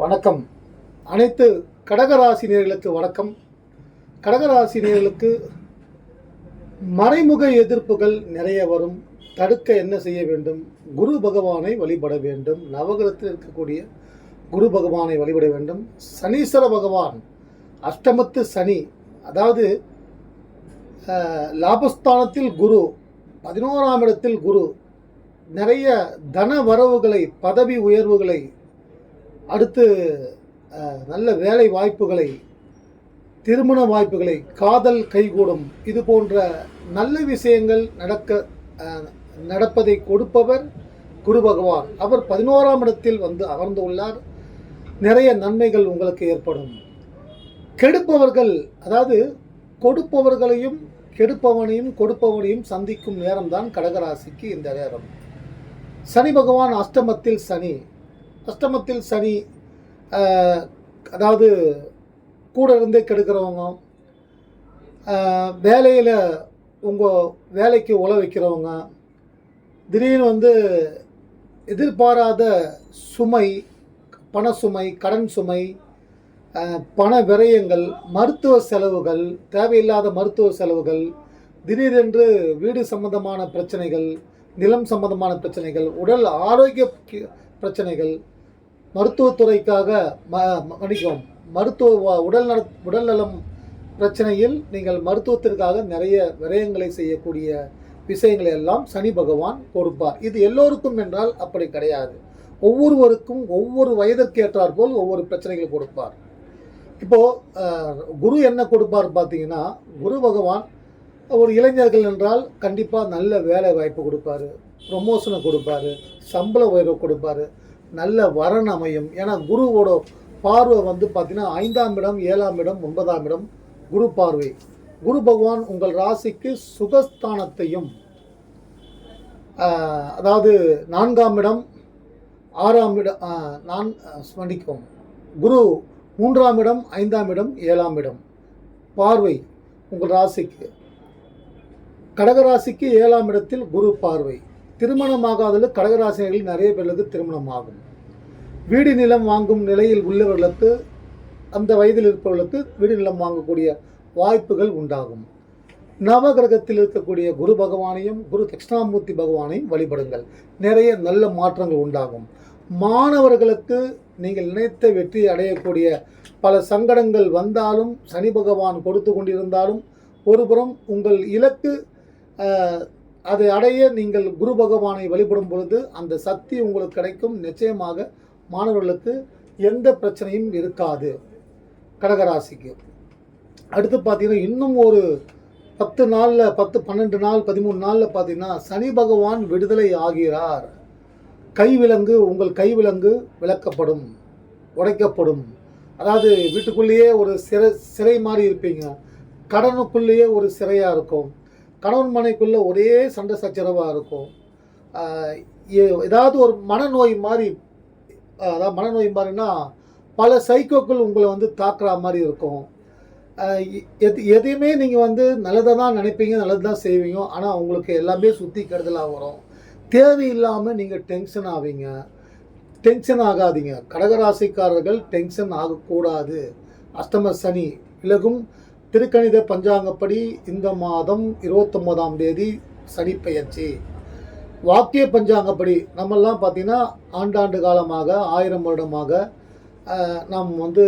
வணக்கம். அனைத்து கடகராசினியர்களுக்கு வணக்கம். கடகராசினியர்களுக்கு மறைமுக எதிர்ப்புகள் நிறைய வரும். தடுக்க என்ன செய்ய வேண்டும்? குரு பகவானை வழிபட வேண்டும். நவகிரகத்தில் இருக்கக்கூடிய குரு பகவானை வழிபட வேண்டும். சனீஸ்வர பகவான் அஷ்டமத்து சனி அதாவது லாபஸ்தானத்தில் குரு பதினோராம் இடத்தில் குரு நிறைய தன வரவுகளை பதவி உயர்வுகளை அடுத்து நல்ல வேலை வாய்ப்புகளை திருமண வாய்ப்புகளை காதல் கைகூடும் இது போன்ற நல்ல விஷயங்கள் நடக்க நடப்பதை கொடுப்பவர் குரு பகவான். அவர் பதினோராம் இடத்தில் வந்து அமர்ந்துள்ளார் நிறைய நன்மைகள் உங்களுக்கு ஏற்படும். கெடுப்பவர்கள் அதாவது கொடுப்பவர்களையும் கெடுப்பவனையும் கொடுப்பவனையும் சந்திக்கும் நேரம்தான் கடகராசிக்கு இந்த நேரம். சனி பகவான் அஷ்டமத்தில் சனி. அஷ்டமத்தில் சனி அதாவது கூட இருந்தே கெடுக்கிறவங்க வேலையில் உங்கள் வேலைக்கு உழ வைக்கிறவங்க திடீர்னு வந்து எதிர்பாராத சுமை பண சுமை கடன் சுமை பண விரயங்கள் மருத்துவ செலவுகள் தேவையில்லாத மருத்துவ செலவுகள் திடீரென்று வீடு சம்பந்தமான பிரச்சனைகள் நிலம் சம்பந்தமான பிரச்சனைகள் உடல் ஆரோக்கிய பிரச்சனைகள் மருத்துவத்துறைக்காக ம ம- மன்னிக்கவும் மருத்துவ உடல் நல உடல்நலம் பிரச்சனையில் நீங்கள் மருத்துவத்திற்காக நிறைய விரயங்களை செய்யக்கூடிய விஷயங்களை எல்லாம் சனி பகவான் கொடுப்பார். இது எல்லோருக்கும் என்றால் அப்படி கிடையாது. ஒவ்வொருவருக்கும் ஒவ்வொரு வயதிற்கேற்றார் போல் ஒவ்வொரு பிரச்சனைகள் கொடுப்பார். இப்போது குரு என்ன கொடுப்பார் பார்த்தீங்கன்னா குரு பகவான் ஒரு இளைஞர்கள் என்றால் கண்டிப்பாக நல்ல வேலை வாய்ப்பு கொடுப்பாரு ப்ரொமோஷனை கொடுப்பாரு சம்பள உயர்வு கொடுப்பாரு. நல்ல வரன் அமையும். ஏன்னா குருவோட பார்வை வந்து பார்த்திங்கன்னா ஐந்தாம் இடம் ஏழாம் இடம் ஒன்பதாம் இடம் குரு பார்வை. குரு பகவான் உங்கள் ராசிக்கு சுகஸ்தானத்தையும் அதாவது நான்காம் இடம் ஆறாம் இடம் நான் மன்னிக்கும் குரு மூன்றாம் இடம் ஐந்தாம் இடம் ஏழாம் இடம். பார்வை உங்கள் ராசிக்கு. கடகராசிக்கு ஏழாம் இடத்தில் குரு பார்வை. திருமணமாகாதது கடகராசினர்கள் நிறைய பேர்களுக்கு திருமணம் ஆகும். வீடு நிலம் வாங்கும் நிலையில் உள்ளவர்களுக்கு அந்த வயதில் இருப்பவர்களுக்கு வீடு நிலம் வாங்கக்கூடிய வாய்ப்புகள் உண்டாகும். நவகிரகத்தில் இருக்கக்கூடிய குரு பகவானையும் குரு தட்சிணாமூர்த்தி பகவானையும் வழிபடுங்கள். நிறைய நல்ல மாற்றங்கள் உண்டாகும். மாணவர்களுக்கு நீங்கள் நினைத்த வெற்றி அடையக்கூடிய பல சங்கடங்கள் வந்தாலும் சனி பகவான் கொடுத்து கொண்டிருந்தாலும் ஒருபுறம் உங்கள் இலக்கு அதை அடைய நீங்கள் குரு பகவானை வழிபடும் பொழுது அந்த சக்தி உங்களுக்கு கிடைக்கும். நிச்சயமாக மாணவர்களுக்கு எந்த பிரச்சனையும் இருக்காது கடகராசிக்கு. அடுத்து பார்த்தீங்கன்னா இன்னும் ஒரு பத்து நாளில் பத்து பன்னெண்டு நாள் பதிமூணு நாளில் பார்த்தீங்கன்னா சனி பகவான் விடுதலை ஆகிறார். கைவிலங்கு உங்கள் கைவிலங்கு விளக்கப்படும் உடைக்கப்படும். அதாவது வீட்டுக்குள்ளேயே ஒரு சிறை சிறை மாதிரி இருப்பீங்க. கடனுக்குள்ளேயே ஒரு சிறையாக இருக்கும். கணவன் மனைக்குள்ளே ஒரே சண்டை சச்சரவாக இருக்கும். ஏதாவது ஒரு மனநோய் மாதிரி அதாவது மனநோய் மாதிரின்னா பல சைக்கோக்கள் உங்களை வந்து தாக்குற மாதிரி இருக்கும். எ- எது எதையுமே நீங்கள் வந்து நல்லதை தான் நினைப்பீங்க நல்லது தான் செய்வீங்க. ஆனால் உங்களுக்கு எல்லாமே சுற்றி கெடுதலாக வரும். தேவையில்லாமல் நீங்கள் டென்ஷன் ஆவீங்க. டென்ஷன் ஆகாதீங்க. கடகராசிக்காரர்கள் டென்ஷன் ஆகக்கூடாது. அஷ்டம சனி விலகும். திருக்கணித பஞ்சாங்கப்படி இந்த மாதம் இருபத்தொம்போதாம் தேதி சனி பெயர்ச்சி. வாக்கிய பஞ்சாங்கப்படி நம்மெல்லாம் பார்த்தீங்கன்னா ஆண்டாண்டு காலமாக ஆயிரம் வருடமாக நாம் வந்து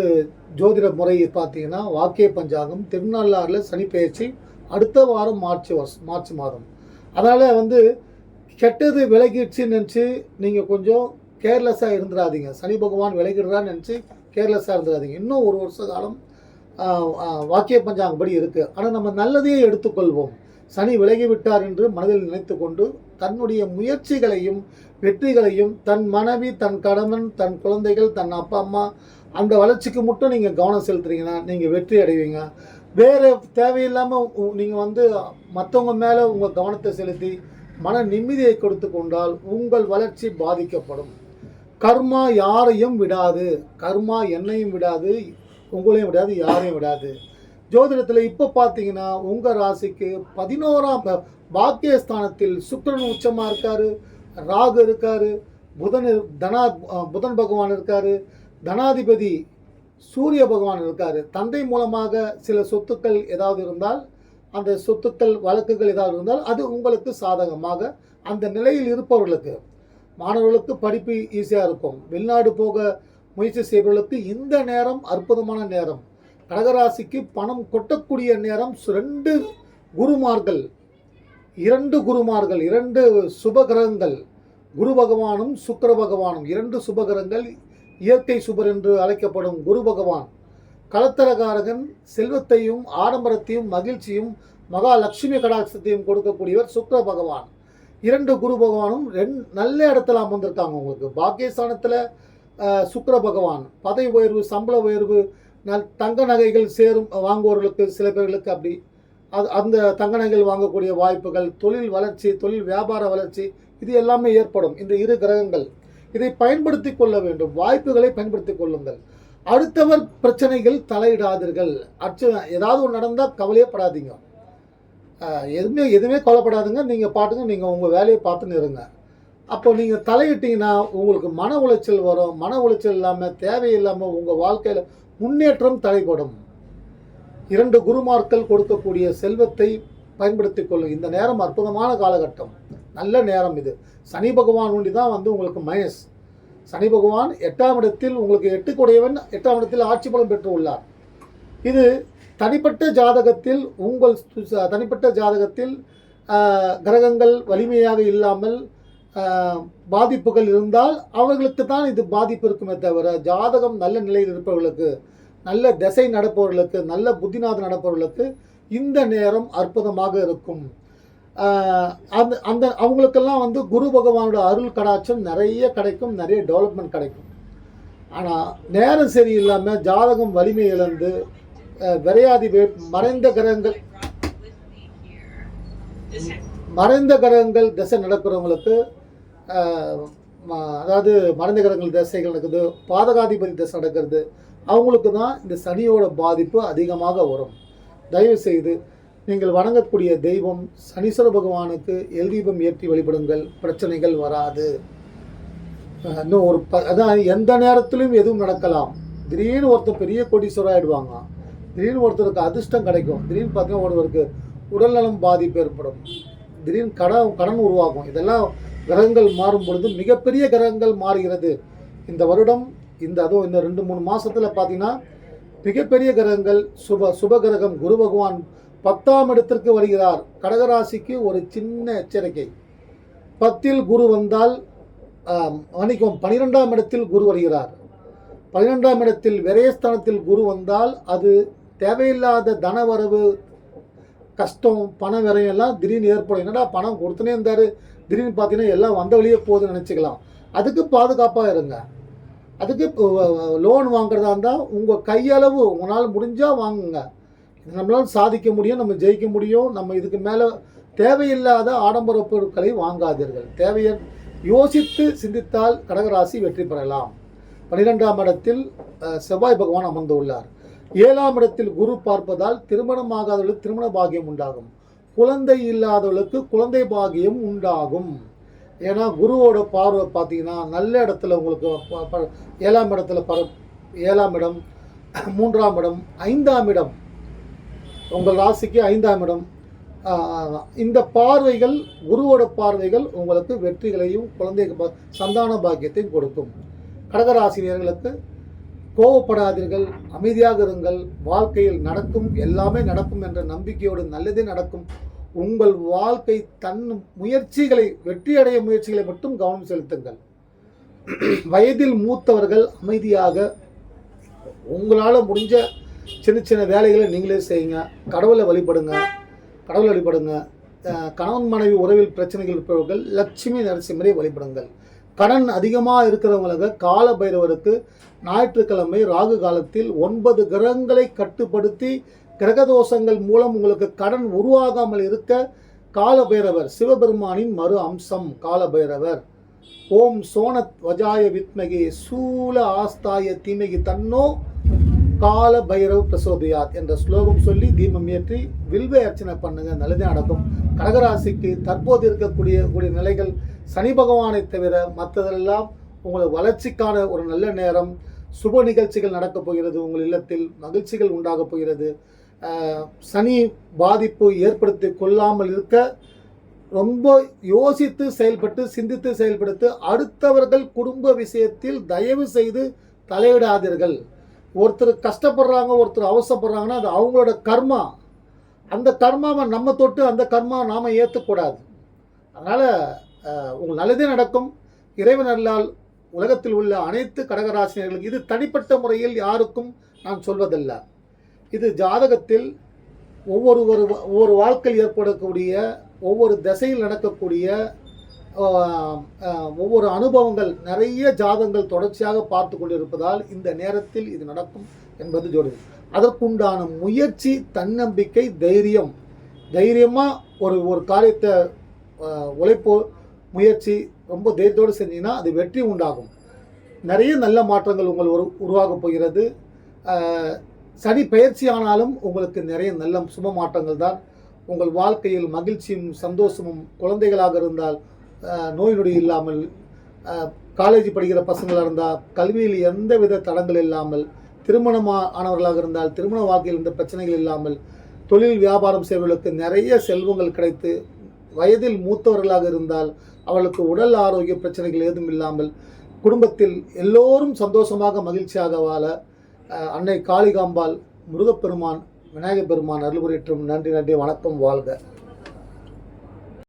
ஜோதிட முறை பார்த்தீங்கன்னா வாக்கிய பஞ்சாங்கம் திருநள்ளாறில் சனிப்பெயர்ச்சி அடுத்த வாரம் மார்ச் வருஷம் மார்ச் மாதம். அதனால் வந்து கெட்டது விலகிடுச்சுன்னு நினச்சி நீங்கள் கொஞ்சம் கேர்லெஸ்ஸாக இருந்துடாதீங்க சனி பகவான் விலகிடுறான்னு நினச்சி கேர்லெஸ்ஸாக இருந்துடாதீங்க இன்னும் ஒரு வருஷ காலம் வாக்கிய பஞ்சாங்கப்படி இருக்குது ஆனால் நம்ம நல்லதையே எடுத்துக்கொள்வோம். சனி விலகி விட்டார் என்று மனதில் நினைத்து கொண்டு தன்னுடைய முயற்சிகளையும் வெற்றிகளையும் தன் மனைவி தன் கணவன் தன் குழந்தைகள் தன் அப்பா அம்மா அந்த வளர்ச்சிக்கு மட்டும் நீங்கள் கவனம் செலுத்துறீங்கன்னா நீங்கள் வெற்றி அடைவீங்க. வேறு தேவையில்லாமல் நீங்கள் வந்து மற்றவங்க மேலே உங்கள் கவனத்தை செலுத்தி மன நிம்மதியை கொடுத்து கொண்டால் உங்கள் வளர்ச்சி பாதிக்கப்படும். கர்மா யாரையும் விடாது. கர்மா என்னையும் விடாது. உங்களையும் விடாது யாரையும் விடாது. ஜோதிடத்தில் இப்போ பார்த்தீங்கன்னா உங்கள் ராசிக்கு பதினோராம் பாக்கியஸ்தானத்தில் சுக்கிரன் உச்சமாக இருக்காரு ராகு இருக்காரு புதன் தனா புதன் பகவான் இருக்காரு தனாதிபதி சூரிய பகவான் இருக்காரு. தந்தை மூலமாக சில சொத்துக்கள் ஏதாவது இருந்தால் அந்த சொத்துக்கள் வழக்குகள் ஏதாவது இருந்தால் அது உங்களுக்கு சாதகமாக அந்த நிலையில் இருப்பவர்களுக்கு மாணவர்களுக்கு படிப்பு ஈஸியாக இருக்கும். வெளிநாடு போக முயற்சி செய்பவர்களுக்கு இந்த நேரம் அற்புதமான நேரம். கடகராசிக்கு பணம் கொட்டக்கூடிய நேரம் ரெண்டு குருமார்கள் இரண்டு குருமார்கள் இரண்டு சுபகிரகங்கள் குரு பகவானும் சுக்கர பகவானும் இரண்டு சுபகிரகங்கள் இயற்கை சுபர் என்று அழைக்கப்படும் குரு பகவான். களத்தரகாரகன் செல்வத்தையும் ஆடம்பரத்தையும் மகிழ்ச்சியும் மகாலட்சுமி கடாட்சத்தையும் கொடுக்கக்கூடியவர் சுக்கர பகவான். இரண்டு குரு பகவானும் ரெண் நல்ல இடத்துல அமர்ந்திருக்காங்க உங்களுக்கு. பாக்கியஸ்தானத்தில் சுக்கர பகவான். பதவி உயர்வு சம்பள உயர்வு நல் தங்க நகைகள் சேரும் வாங்குவோர்களுக்கு சில பேர்களுக்கு அப்படி. அது அந்த தங்க நகைகள் வாங்கக்கூடிய வாய்ப்புகள் தொழில் வளர்ச்சி தொழில் வியாபார வளர்ச்சி இது எல்லாமே ஏற்படும். இந்த இரு கிரகங்கள். இதை பயன்படுத்தி கொள்ள வேண்டும். வாய்ப்புகளை பயன்படுத்தி கொள்ளுங்கள். அடுத்தவர் பிரச்சனைகள் தலையிடாதீர்கள். அச்சு ஏதாவது ஒன்று நடந்தால் கவலையே படாதீங்க. எதுவுமே எதுவுமே கவலைப்படாதுங்க. நீங்கள் பாட்டுங்க நீங்கள் உங்கள் வேலையை பார்த்துன்னு இருங்க. அப்போ நீங்கள் தலையிட்டீங்கன்னா உங்களுக்கு மன உளைச்சல் வரும். மன உளைச்சல் இல்லாமல் தேவையில்லாமல் உங்கள் வாழ்க்கையில் முன்னேற்றம் தலைப்படும் இரண்டு குருமார்கள் கொடுக்கக்கூடிய செல்வத்தை பயன்படுத்திக் கொள்ளும் இந்த நேரம் அற்புதமான காலகட்டம். நல்ல நேரம் இது. சனி பகவான் ஒண்டி தான் வந்து உங்களுக்கு மைனஸ். சனி பகவான் எட்டாம் இடத்தில் உங்களுக்கு எட்டுக்குடையவன் எட்டாம் இடத்தில் ஆட்சி பலம் பெற்று உள்ளார் இது தனிப்பட்ட ஜாதகத்தில் உங்கள் தனிப்பட்ட ஜாதகத்தில் கிரகங்கள் வலிமையாக இல்லாமல் பாதிப்புகள் இருந்தால் அவர்களுக்கு தான் இது பாதிப்பு இருக்குமே தவிர ஜாதகம் நல்ல நிலையில் இருப்பவர்களுக்கு நல்ல திசை நடப்பவர்களுக்கு நல்ல புத்திநாதம் நடப்பவர்களுக்கு இந்த நேரம் அற்புதமாக இருக்கும். அந்த அந்த அவங்களுக்கெல்லாம் வந்து குரு பகவானோட அருள் கடாட்சம் நிறைய கிடைக்கும் நிறைய டெவலப்மெண்ட் கிடைக்கும். ஆனால் நேரம் சரியில்லாமல் ஜாதகம் வலிமை இழந்து விரையாதி வே- மறைந்த கிரகங்கள் மறைந்த கிரகங்கள் திசை நடக்கிறவங்களுக்கு அதாவது மறைந்த கிரகங்கள் தசைகள் நடக்குது பாதகாதிபதி தசை நடக்கிறது அவங்களுக்கு தான் இந்த சனியோட பாதிப்பு அதிகமாக வரும். தயவு செய்து நீங்கள் வணங்கக்கூடிய தெய்வம் சனீஸ்வர பகவானுக்கு எல் தீபம் ஏற்றி வழிபடுங்கள் பிரச்சனைகள் வராது. இன்னும் ஒரு ப அதான் எந்த நேரத்திலும் எதுவும் நடக்கலாம். திடீர்னு ஒருத்தர் பெரிய கோடீஸ்வரர் ஆகிடுவாங்க திடீர்னு ஒருத்தருக்கு அதிர்ஷ்டம் கிடைக்கும். திடீர்னு பார்த்தீங்கன்னா ஒருவருக்கு உடல்நலம் பாதிப்பு ஏற்படும். திடீர்னு கடன் கடன் உருவாகும். இதெல்லாம் கிரகங்கள் மாறும் பொழுது மிகப்பெரிய கிரகங்கள் மாறுகிறது. இந்த வருடம் இந்த அதுவும் இந்த ரெண்டு மூணு மாதத்தில் பார்த்தீங்கன்னா மிகப்பெரிய கிரகங்கள் சுப சுப கிரகம் குரு பகவான் பத்தாம் இடத்திற்கு வருகிறார். கடகராசிக்கு ஒரு சின்ன எச்சரிக்கை. பத்தில் குரு வந்தால் மன்னிக்கும் பனிரெண்டாம் இடத்தில் குரு வருகிறார். பன்னிரெண்டாம் இடத்தில் விரயஸ்தானத்தில் குரு வந்தால் அது தேவையில்லாத தனவரவு கஷ்டம் பண விரயம் எல்லாம் திடீர்னு ஏற்படும். என்னடா பணம் கொடுத்துனே இருந்தார்? திடீர்னு பார்த்தீங்கன்னா எல்லாம் வந்த வழியே போகுதுன்னு நினச்சிக்கலாம். அதுக்கு பாதுகாப்பாக இருங்க. அதுக்கு லோன் வாங்குறதா இருந்தால் உங்கள் கையளவு உங்களால் முடிஞ்சால் வாங்குங்க. நம்மளால் சாதிக்க முடியும் நம்ம ஜெயிக்க முடியும். நம்ம இதுக்கு மேலே தேவையில்லாத ஆடம்பர பொருட்களை வாங்காதீர்கள். தேவைய யோசித்து சிந்தித்தால் கடகராசி வெற்றி பெறலாம். பனிரெண்டாம் இடத்தில் செவ்வாய் பகவான் அமர்ந்துள்ளார். ஏழாம் இடத்தில் குரு பார்ப்பதால் திருமணமாகாதவர்களுக்கு திருமண பாகியம் உண்டாகும். குழந்தை இல்லாதவர்களுக்கு குழந்தை பாகியம் உண்டாகும். ஏன்னா குருவோட பார்வை பார்த்தீங்கன்னா நல்ல இடத்துல உங்களுக்கு ப- ப- ஏழாம் இடத்துல பர ஏழாம் இடம் மூன்றாம் இடம் ஐந்தாம் இடம். உங்கள் ராசிக்கு ஐந்தாம் இடம். இந்த பார்வைகள் குருவோட பார்வைகள் உங்களுக்கு வெற்றிகளையும் குழந்தை பா- சந்தான பாக்கியத்தையும் கொடுக்கும். கடகராசினியர்களுக்கு கோவப்படாதீர்கள் அமைதியாக இருங்கள். வாழ்க்கையில் நடக்கும் எல்லாமே நடக்கும் என்ற நம்பிக்கையோடு நல்லதே நடக்கும். உங்கள் வாழ்க்கை தன் முயற்சிகளை வெற்றியடைய முயற்சிகளை மட்டும் கவனம் செலுத்துங்கள். வயதில் மூத்தவர்கள் அமைதியாக உங்களால் முடிஞ்ச சின்ன சின்ன வேலைகளை நீங்களே செய்யுங்க. கடவுளை வழிபடுங்க கடவுளை வழிபடுங்க. கணவன் மனைவி உறவில் பிரச்சனைகள் இருப்பவர்கள் லட்சுமி நரசிம்மரை வழிபடுங்கள். கடன் அதிகமாக இருக்கிறவங்களுக்கு கால பைரவருக்கு ஞாயிற்றுக்கிழமை ராகு காலத்தில் ஒன்பது கிரகங்களை கட்டுப்படுத்தி கிரகதோஷங்கள் மூலம் உங்களுக்கு கடன் உருவாகாமல் இருக்க கால பைரவர் சிவபெருமானின் மறு அம்சம் கால பைரவர் ஓம் சோனத் வஜாய வித்மகி சூல ஆஸ்தாய தீமகி தன்னோ கால பைரவ் பிரசோதியார் என்ற ஸ்லோகம் சொல்லி தீபம் ஏற்றி வில்வ அர்ச்சனை பண்ணுங்க. நல்லதே நடக்கும். கடகராசிக்கு தற்போது இருக்கக்கூடிய கூடிய நிலைகள் சனி பகவானை தவிர மற்றதெல்லாம் உங்களுக்கு வளர்ச்சிக்கான ஒரு நல்ல நேரம். சுப நிகழ்ச்சிகள் நடக்கப் போகிறது. உங்கள் இல்லத்தில் மகிழ்ச்சிகள் உண்டாகப் போகிறது. சனி பாதிப்பு ஏற்படுத்தி கொள்ளாமல் இருக்க ரொம்ப யோசித்து செயல்பட்டு சிந்தித்து செயல்படுத்து அடுத்தவர்கள் குடும்ப விஷயத்தில் தயவு செய்து தலையிடாதீர்கள். ஒருத்தர் கஷ்டப்படுறாங்க ஒருத்தர் அவசப்படுறாங்கன்னா அது அவங்களோட கர்மா. அந்த கர்மாவை நம்ம தொட்டு அந்த கர்மா நாம் ஏற்றக்கூடாது அதனால் உங்கள் நல்லதே நடக்கும். இறைவன் அல்லால் உலகத்தில் உள்ள அனைத்து கடகராசினியர்களுக்கு இது தனிப்பட்ட முறையில் யாருக்கும் நான் சொல்வதல்ல. இது ஜாதகத்தில் ஒவ்வொரு ஒரு ஒவ்வொரு வாழ்க்கையில் ஏற்படக்கூடிய ஒவ்வொரு திசையில் நடக்கக்கூடிய ஒவ்வொரு அனுபவங்கள் நிறைய ஜாதங்கள் தொடர்ச்சியாக பார்த்து கொண்டிருப்பதால் இந்த நேரத்தில் இது நடக்கும் என்பது ஜோதிடம் அதற்குண்டான முயற்சி தன்னம்பிக்கை தைரியம். தைரியமாக ஒரு ஒரு காரியத்தை உழைப்பு முயற்சி ரொம்ப தைரியத்தோடு செஞ்சீங்கன்னா அது வெற்றி உண்டாகும். நிறைய நல்ல மாற்றங்கள் உங்கள் உரு உருவாகப் போகிறது. சனி பயிற்சி ஆனாலும் உங்களுக்கு நிறைய நல்ல சுப மாற்றங்கள் தான். உங்கள் வாழ்க்கையில் மகிழ்ச்சியும் சந்தோஷமும் குழந்தைகளாக இருந்தால் நோய் நொடி இல்லாமல் காலேஜ் படிக்கிற பசங்களாக இருந்தால் கல்வியில் எந்த வித தடங்கள் இல்லாமல் திருமணமா ஆனவர்களாக இருந்தால் திருமண வாழ்க்கையில் இருந்த பிரச்சனைகள் இல்லாமல் தொழில் வியாபாரம் செய்வர்களுக்கு நிறைய செல்வங்கள் கிடைத்து வயதில் மூத்தவர்களாக இருந்தால் அவர்களுக்கு உடல் ஆரோக்கிய பிரச்சனைகள் ஏதும் இல்லாமல் குடும்பத்தில் எல்லோரும் சந்தோஷமாக மகிழ்ச்சியாக வாழ அன்னை காளிகாம்பாள் முருகப்பெருமான் விநாயகப் பெருமான் அருள்புரியற்றும் நன்றி நன்றி வணக்கம் வாழ்க.